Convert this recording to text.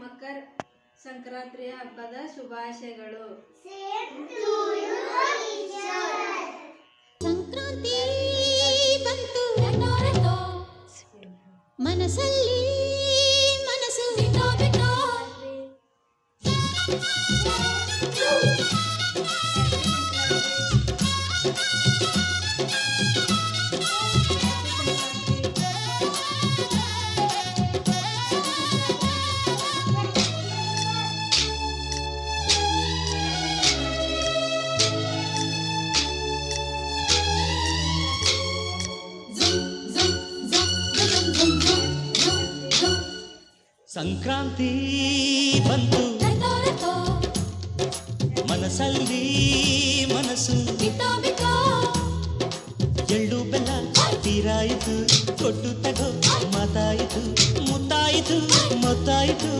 ಮಕರ ಸಂಕ್ರಾಂತಿಯ ಹಬ್ಬದ ಶುಭಾಶಯಗಳು. ಸಂಕ್ರಾಂತಿ ಬಂತು ಮನಸ್ಸಲ್ಲಿ ಮನಸ್ಸು ಸಂಕ್ರಾಂತಿ ಬಂತು ಮನಸ್ಸಲ್ಲಿ ಮನಸ್ಸು ಎಳ್ಳು ಬೆಲ್ಲ ತೀರಾಯಿತು ಕೊಟ್ಟು ತಗೋ ಮಾತಾಯಿತು ಮುತ್ತಾಯಿತು ಮೊತ್ತಾಯಿತು